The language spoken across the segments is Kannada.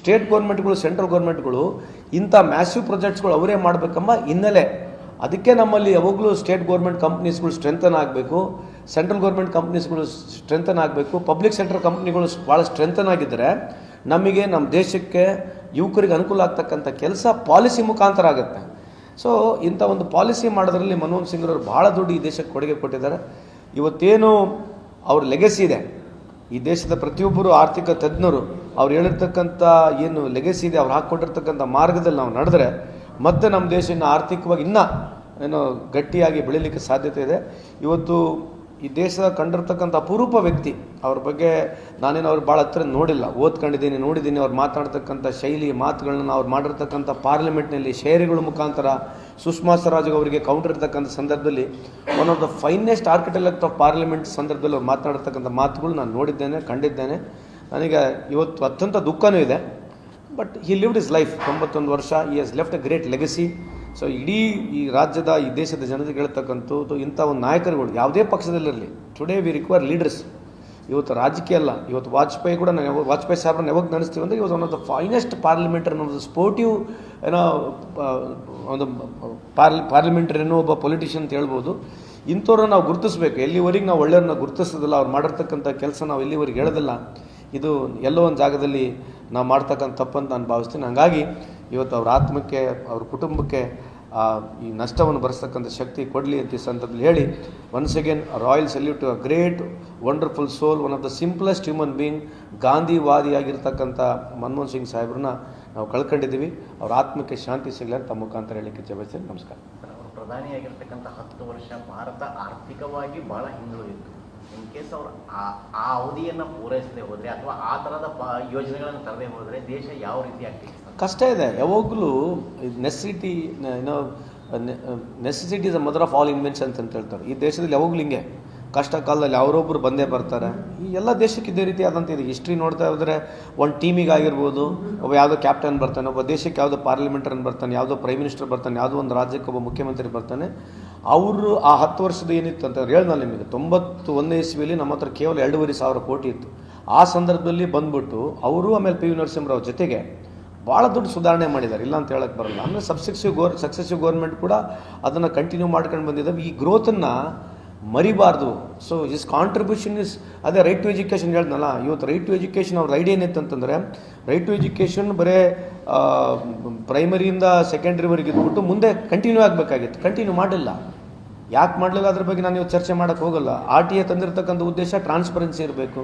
ಸ್ಟೇಟ್ ಗೌರ್ಮೆಂಟ್ಗಳು, ಸೆಂಟ್ರಲ್ ಗೌರ್ಮೆಂಟ್ಗಳು ಇಂಥ ಮ್ಯಾಸಿವ್ ಪ್ರಾಜೆಕ್ಟ್ಸ್ಗಳು ಅವರೇ ಮಾಡಬೇಕಮ್ಮ ಹಿನ್ನೆಲೆ. ಅದಕ್ಕೆ ನಮ್ಮಲ್ಲಿ ಯಾವಾಗಲೂ ಸ್ಟೇಟ್ ಗೌರ್ಮೆಂಟ್ ಕಂಪ್ನೀಸ್ಗಳು ಸ್ಟ್ರೆಂಥನ್ ಆಗಬೇಕು, ಸೆಂಟ್ರಲ್ ಗೌರ್ಮೆಂಟ್ ಕಂಪ್ನೀಸ್ಗಳು ಸ್ಟ್ರೆಂಥನ್ ಆಗಬೇಕು, ಪಬ್ಲಿಕ್ ಸೆಕ್ಟರ್ ಕಂಪ್ನಿಗಳು ಭಾಳ ಸ್ಟ್ರೆಂಥನ್ ಆಗಿದ್ದರೆ ನಮಗೆ ನಮ್ಮ ದೇಶಕ್ಕೆ ಯುವಕರಿಗೆ ಅನುಕೂಲ ಆಗ್ತಕ್ಕಂಥ ಕೆಲಸ ಪಾಲಿಸಿ ಮುಖಾಂತರ ಆಗುತ್ತೆ. ಸೊ ಇಂಥ ಒಂದು ಪಾಲಿಸಿ ಮಾಡೋದ್ರಲ್ಲಿ ಮನಮೋಹನ್ ಸಿಂಗ್ರವರು ಭಾಳ ದೊಡ್ಡ ಈ ದೇಶಕ್ಕೆ ಕೊಡುಗೆ ಕೊಟ್ಟಿದ್ದಾರೆ. ಇವತ್ತೇನು ಅವ್ರ ಲೆಗಸಿ ಇದೆ. ಈ ದೇಶದ ಪ್ರತಿಯೊಬ್ಬರು ಆರ್ಥಿಕ ತಜ್ಞರು, ಅವ್ರು ಹೇಳಿರ್ತಕ್ಕಂಥ ಏನು ಲೆಗೆಸಿ ಇದೆ, ಅವ್ರು ಹಾಕ್ಕೊಂಡಿರ್ತಕ್ಕಂಥ ಮಾರ್ಗದಲ್ಲಿ ನಾವು ನಡೆದ್ರೆ ಮತ್ತೆ ನಮ್ಮ ದೇಶ ಇನ್ನು ಆರ್ಥಿಕವಾಗಿ ಇನ್ನೂ ಏನೋ ಗಟ್ಟಿಯಾಗಿ ಬೆಳೀಲಿಕ್ಕೆ ಸಾಧ್ಯತೆ ಇದೆ. ಇವತ್ತು ಈ ದೇಶದ ಕಂಡಿರ್ತಕ್ಕಂಥ ಅಪರೂಪ ವ್ಯಕ್ತಿ, ಅವ್ರ ಬಗ್ಗೆ ನಾನೇನು ಅವ್ರು ಭಾಳ ಹತ್ರ ನೋಡಿಲ್ಲ. ಓದ್ಕೊಂಡಿದ್ದೀನಿ, ನೋಡಿದ್ದೀನಿ, ಅವ್ರು ಮಾತಾಡ್ತಕ್ಕಂಥ ಶೈಲಿ ಮಾತುಗಳನ್ನ ಅವ್ರು ಮಾಡಿರ್ತಕ್ಕಂಥ ಪಾರ್ಲಿಮೆಂಟ್ನಲ್ಲಿ ಶೇರಿಗಳ ಮುಖಾಂತರ ಸುಷ್ಮಾ ಸ್ವರಾಜ್ ಅವರಿಗೆ ಕೌಂಟರ್ ಇರ್ತಕ್ಕಂಥ ಸಂದರ್ಭದಲ್ಲಿ one of the finest architect of parliament ಸಂದರ್ಭದಲ್ಲಿ ಅವ್ರು ಮಾತನಾಡ್ತಕ್ಕಂಥ ಮಾತುಗಳು ನಾನು ನೋಡಿದ್ದೇನೆ, ಕಂಡಿದ್ದೇನೆ. ನನಗೆ ಇವತ್ತು ಅತ್ಯಂತ ದುಃಖನೂ ಇದೆ. But he lived is life ತೊಂಬತ್ತೊಂದು ವರ್ಷ ಈ has left a great legacy so ಇಡೀ ಈ ರಾಜ್ಯದ, ಈ ದೇಶದ ಜನತೆಗೆ ಹೇಳ್ತಕ್ಕಂಥದ್ದು ಇಂಥ ಒಂದು ನಾಯಕರುಗಳು ಯಾವುದೇ ಪಕ್ಷದಲ್ಲಿರಲಿ. ಟುಡೇ ವಿ ರಿಕ್ವೈರ್ ಲೀಡರ್ಸ್ ಇವತ್ತು ರಾಜಕೀಯ ಅಲ್ಲ. ಇವತ್ತು ವಾಜಪೇಯಿ ಕೂಡ ನಾವು ಯಾವಾಗ- ವಾಜಪೇಯಿ ಸಾಹೇಬ್ರನ್ನ ಯಾವಾಗ ನೆನೆಸ್ತೀವಿ ಅಂದರೆ ಇವತ್ತು one of the finest parliamentary ಒಂದು ಸ್ಪೋರ್ಟಿವ್ ಏನೋ ಒಂದು ಪಾರ್ಲಿ ಪಾರ್ಲಿಮೆಂಟರಿನೋ ಒಬ್ಬ ಪೊಲಿಟಿಷಿಯನ್ ಅಂತ ಹೇಳ್ಬೋದು. ಇಂಥವ್ರನ್ನ ನಾವು ಗುರುತಿಸ್ಬೇಕು. ಎಲ್ಲಿವರೆಗೆ ನಾವು ಒಳ್ಳೆಯವ್ರನ್ನ ಗುರುತಿಸೋದಿಲ್ಲ, ಅವ್ರು ಮಾಡಿರ್ತಕ್ಕಂಥ ಕೆಲಸ ನಾವು ಎಲ್ಲಿವರೆಗೆ ಹೇಳೋದಿಲ್ಲ. ಇದು ಎಲ್ಲೋ ಒಂದು ಜಾಗದಲ್ಲಿ ನಾವು ಮಾಡ್ತಕ್ಕಂಥ ತಪ್ಪಂತ ನಾನು ಭಾವಿಸ್ತೀನಿ. ಹಾಗಾಗಿ ಇವತ್ತು ಅವ್ರ ಆತ್ಮಕ್ಕೆ, ಅವ್ರ ಕುಟುಂಬಕ್ಕೆ ಆ, ಈ ನಷ್ಟವನ್ನು ಬರೆಸ್ತಕ್ಕಂಥ ಶಕ್ತಿ ಕೊಡಲಿ ಅಂತ ಈ ಸಂದರ್ಭದಲ್ಲಿ ಹೇಳಿ once again royal salute a great wonderful soul one of the simplest human being ಗಾಂಧಿವಾದಿಯಾಗಿರ್ತಕ್ಕಂಥ Manmohan Singh ಸಾಹೇಬ್ರನ್ನ ನಾವು ಕಳ್ಕೊಂಡಿದ್ದೀವಿ. ಅವ್ರ ಆತ್ಮಕ್ಕೆ ಶಾಂತಿ ಸಿಗಲಿ ಅಂತ ಮುಖಾಂತರ ಹೇಳಲಿಕ್ಕೆ ಜಯಿಸ್ತೇನೆ ನಮಸ್ಕಾರ. ಪ್ರಧಾನಿಯಾಗಿರ್ತಕ್ಕಂಥ ಹತ್ತು ವರ್ಷ ಭಾರತ ಆರ್ಥಿಕವಾಗಿ ಭಾಳ ಹಿಂದುಳಿದಿತ್ತು. ಇನ್ ಕೇಸ್ ಅವರು ಆ ಅವಧಿಯನ್ನು ಪೂರೈಸದೆ ಹೋದರೆ ಅಥವಾ ಆ ಥರದ ಯೋಜನೆಗಳನ್ನು ತರದೆ ಹೋದರೆ ದೇಶ ಯಾವ ರೀತಿ ಆಗ್ತಿದೆ ಕಷ್ಟ ಇದೆ. ಯಾವಾಗಲೂ ನೆಸಿಟಿ ಏನೋ necessity is a mother of all inventions ಅಂತ ಹೇಳ್ತಾರೆ. ಈ ದೇಶದಲ್ಲಿ ಯಾವಾಗಲೂ ಹಿಂಗೆ. ಕಷ್ಟ ಕಾಲದಲ್ಲಿ ಅವರೊಬ್ಬರು ಬಂದೇ ಬರ್ತಾರೆ. ಈ ಎಲ್ಲ ದೇಶಕ್ಕೆ ಇದೇ ರೀತಿ ಆದಂಥ ಇದೆ. ಹಿಸ್ಟ್ರಿ ನೋಡ್ತಾ ಹೋದರೆ ಒಂದು ಟೀಮಿಗೆ ಆಗಿರ್ಬೋದು, ಒಬ್ಬ ಯಾವುದೋ ಕ್ಯಾಪ್ಟನ್ ಬರ್ತಾನೆ, ಒಬ್ಬ ದೇಶಕ್ಕೆ ಯಾವುದೋ ಪಾರ್ಲಿಮೆಂಟ್ರನ್ನು ಬರ್ತಾನೆ, ಯಾವುದೋ ಪ್ರೈಮ್ ಮಿನಿಸ್ಟರ್ ಬರ್ತಾನೆ, ಯಾವುದೋ ಒಂದು ರಾಜ್ಯಕ್ಕೆ ಒಬ್ಬ ಮುಖ್ಯಮಂತ್ರಿ ಬರ್ತಾನೆ. ಅವರು ಆ ಹತ್ತು ವರ್ಷದ ಏನಿತ್ತು ಅಂತ ಹೇಳಿ ನಾನು ನಿಮಗೆ ತೊಂಬತ್ತು ಒಂದನೇ ಇಸ್ವಿಯಲ್ಲಿ ನಮ್ಮ ಹತ್ರ ಕೇವಲ ಎರಡೂವರೆ ಸಾವಿರ ಕೋಟಿ ಇತ್ತು. ಆ ಸಂದರ್ಭದಲ್ಲಿ ಬಂದ್ಬಿಟ್ಟು ಅವರು ಆಮೇಲೆ ಪಿ ವಿ ನರಸಿಂಹರಾವ್ ಜೊತೆಗೆ ಭಾಳ ದೊಡ್ಡ ಸುಧಾರಣೆ ಮಾಡಿದ್ದಾರೆ. ಇಲ್ಲ ಅಂತ ಹೇಳಕ್ಕೆ ಬರಲ್ಲ. ಅಂದರೆ ಸಬ್ಸೆಕ್ಸಿವ್ ಗೋರ್ ಸಕ್ಸೆಸಿವ್ ಗೌರ್ಮೆಂಟ್ ಕೂಡ ಅದನ್ನು ಕಂಟಿನ್ಯೂ ಮಾಡ್ಕೊಂಡು ಬಂದಿದ್ದಾವೆ. ಈ ಗ್ರೋತನ್ನು ಮರಿಬಾರ್ದು. ಸೊ ಇಸ್ ಕಾಂಟ್ರಿಬ್ಯೂಷನ್ ಇಸ್ ಅದೇ ರೈಟ್ ಟು ಎಜುಕೇಷನ್ ಹೇಳ್ದಲ್ಲ ಇವತ್ತು ರೈಟ್ ಟು ಎಜುಕೇಷನ್ ಅವ್ರ ಐಡಿಯಾ ಏನಿತ್ತಂತಂದರೆ ರೈಟ್ ಟು ಎಜುಕೇಷನ್ ಬರೇ ಪ್ರೈಮರಿಯಿಂದ ಸೆಕೆಂಡ್ರಿವರೆಗೆ ಇದ್ಬಿಟ್ಟು ಮುಂದೆ ಕಂಟಿನ್ಯೂ ಆಗಬೇಕಾಗಿತ್ತು. ಕಂಟಿನ್ಯೂ ಮಾಡಲಿಲ್ಲ ಯಾಕೆ ಮಾಡಲಿಲ್ಲ? ಅದ್ರ ಬಗ್ಗೆ ನಾನು ಇವತ್ತು ಚರ್ಚೆ ಮಾಡೋಕ್ಕೆ ಹೋಗಲ್ಲ. ಆರ್ ಟಿ ಎ ತಂದಿರತಕ್ಕಂಥ ಉದ್ದೇಶ ಟ್ರಾನ್ಸ್ಪರೆನ್ಸಿ ಇರಬೇಕು.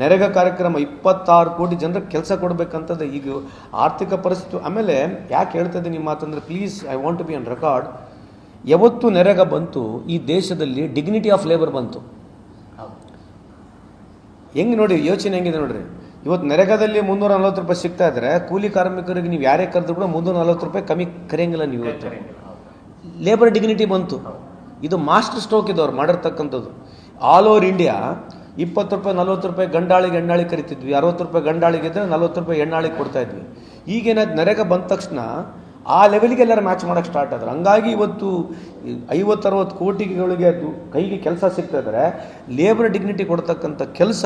ನೆರೆಗ ಕಾರ್ಯಕ್ರಮ ಇಪ್ಪತ್ತಾರು ಕೋಟಿ ಜನರಿಗೆ ಕೆಲಸ ಕೊಡಬೇಕಂತದ್ದು ಈಗ ಆರ್ಥಿಕ ಪರಿಸ್ಥಿತಿ. ಆಮೇಲೆ ಯಾಕೆ ಹೇಳ್ತಾ ಇದ್ದೀನಿ ಮಾತಂದ್ರೆ please I want to be on record ಯಾವತ್ತು ನೆರೆಗ ಬಂತು, ಈ ದೇಶದಲ್ಲಿ ಡಿಗ್ನಿಟಿ ಆಫ್ ಲೇಬರ್ ಬಂತು. ಹೆಂಗೆ ನೋಡಿ, ಯೋಚನೆ ಹೆಂಗಿದೆ ನೋಡ್ರಿ. ಇವತ್ತು ನೆರೆಗದಲ್ಲಿ ಮುನ್ನೂರ ನಲ್ವತ್ತು ರೂಪಾಯಿ ಸಿಗ್ತಾ ಇದ್ರೆ, ಕೂಲಿ ಕಾರ್ಮಿಕರಿಗೆ ನೀವು ಯಾರೇ ಕರೆದ್ರು ಕೂಡ ಮುನ್ನೂರ ನಲ್ವತ್ತು ರೂಪಾಯಿ ಕಮ್ಮಿ ಕರೆಯಂಗಿಲ್ಲ ನೀವು ಇವತ್ತು. ಲೇಬರ್ ಡಿಗ್ನಿಟಿ ಬಂತು. ಇದು ಮಾಸ್ಟರ್ ಸ್ಟ್ರೋಕ್ ಇದು ಅವ್ರು ಮಾಡಿರ್ತಕ್ಕಂಥದ್ದು. ಆಲ್ ಓವರ್ ಇಂಡಿಯಾ ಇಪ್ಪತ್ತು ರೂಪಾಯಿ, ನಲ್ವತ್ತು ರೂಪಾಯಿ ಗಂಡಾಳಿಗೆ ಎಣ್ಣಾಳಿ ಕರಿತಿದ್ವಿ. ಅರವತ್ತು ರೂಪಾಯಿ ಗಂಡಾಳಿಗೆ ಇದ್ದರೆ ನಲ್ವತ್ತು ರೂಪಾಯಿ ಎಣ್ಣಾಳಿಗೆ ಕೊಡ್ತಾ ಇದ್ವಿ. ಈಗೇನಾದ್ರು ನೆರೆಗೆ ಬಂದ ತಕ್ಷಣ ಆ ಲೆವೆಲ್ಗೆ ಎಲ್ಲರೂ ಮ್ಯಾಚ್ ಮಾಡೋಕ್ಕೆ ಸ್ಟಾರ್ಟ್ ಆದರೆ. ಹಂಗಾಗಿ ಇವತ್ತು ಐವತ್ತರವತ್ತು ಕೋಟಿಗಳಿಗೆ ಅದು ಕೈಗೆ ಕೆಲಸ ಸಿಗ್ತಾಯಿದ್ರೆ ಲೇಬರ್ ಡಿಗ್ನಿಟಿ ಕೊಡ್ತಕ್ಕಂಥ ಕೆಲಸ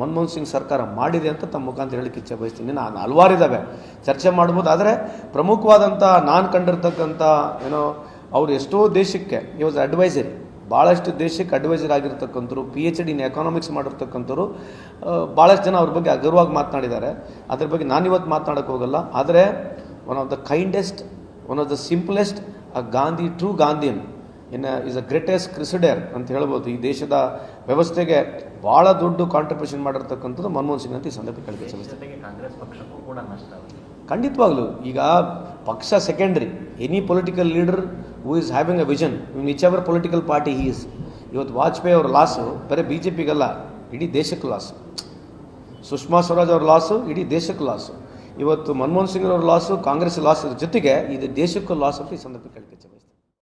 ಮನಮೋಹನ್ ಸಿಂಗ್ ಸರ್ಕಾರ ಮಾಡಿದೆ ಅಂತ ತಮ್ಮ ಮುಖಾಂತರ ಹೇಳಕ್ಕೆ ಇಚ್ಛೆ ಬಯಸ್ತೀನಿ. ನಾನು ಹಲವಾರು ಇದ್ದಾವೆ ಚರ್ಚೆ ಮಾಡ್ಬೋದು. ಆದರೆ ಪ್ರಮುಖವಾದಂಥ ನಾನು ಕಂಡಿರ್ತಕ್ಕಂಥ ಏನೋ ಅವರು ಎಷ್ಟೋ ದೇಶಕ್ಕೆ ವಾಸ್ ಅಡ್ವೈಸರಿ ಭಾಳಷ್ಟು ದೇಶಕ್ಕೆ adviser ಆಗಿರ್ತಕ್ಕಂಥವ್ರು P H D in economics ಮಾಡಿರ್ತಕ್ಕಂಥವ್ರು ಭಾಳಷ್ಟು ಜನ ಅವ್ರ ಬಗ್ಗೆ ಅಗರ್ವಾಗಿ ಮಾತನಾಡಿದ್ದಾರೆ. ಅದ್ರ ಬಗ್ಗೆ ನಾನಿವತ್ತು ಮಾತನಾಡೋಕ್ಕೆ ಹೋಗಲ್ಲ. ಆದರೆ one of the kindest one of the simplest a Gandhi true Gandhian in is a greatest crusader ಅಂತ ಹೇಳ್ಬೋದು. ಈ ದೇಶದ ವ್ಯವಸ್ಥೆಗೆ ಭಾಳ ದೊಡ್ಡ ಕಾಂಟ್ರಿಬ್ಯೂಷನ್ ಮಾಡಿರ್ತಕ್ಕಂಥದ್ದು ಮನಮೋಹನ್ ಸಿಂಗ್ ಅಂತ ಈ ಸಂದರ್ಭ ಕೇಳಿಕೆ ದೇಶದ ಕಾಂಗ್ರೆಸ್ ಪಕ್ಷಕ್ಕೂ ಕೂಡ ನಷ್ಟ ಖಂಡಿತವಾಗ್ಲೂ ಈಗ ಪಕ್ಷ secondary any political leader who is having a vision whichever political party he is ಇವತ್ತು ವಾಜಪೇಯಿ ಅವ್ರ ಲಾಸು ಬರೀ ಬಿ ಜೆ ಪಿಗಲ್ಲ ಇಡೀ ದೇಶಕ್ಕೆ ಲಾಸು ಸುಷ್ಮಾ ಸ್ವರಾಜ್ ಅವ್ರ ಲಾಸು ಇಡೀ ದೇಶಕ್ಕೆ ಲಾಸು ಇವತ್ತು ಮನಮೋಹನ್ ಸಿಂಗ್ ಅವ್ರ ಲಾಸು ಕಾಂಗ್ರೆಸ್ ಲಾಸ್ ಜೊತೆಗೆ ಇದು ದೇಶಕ್ಕೂ ಲಾಸ್ ಅಂತ ಈ ಸಂದರ್ಭ ಕೇಳಿಕೆ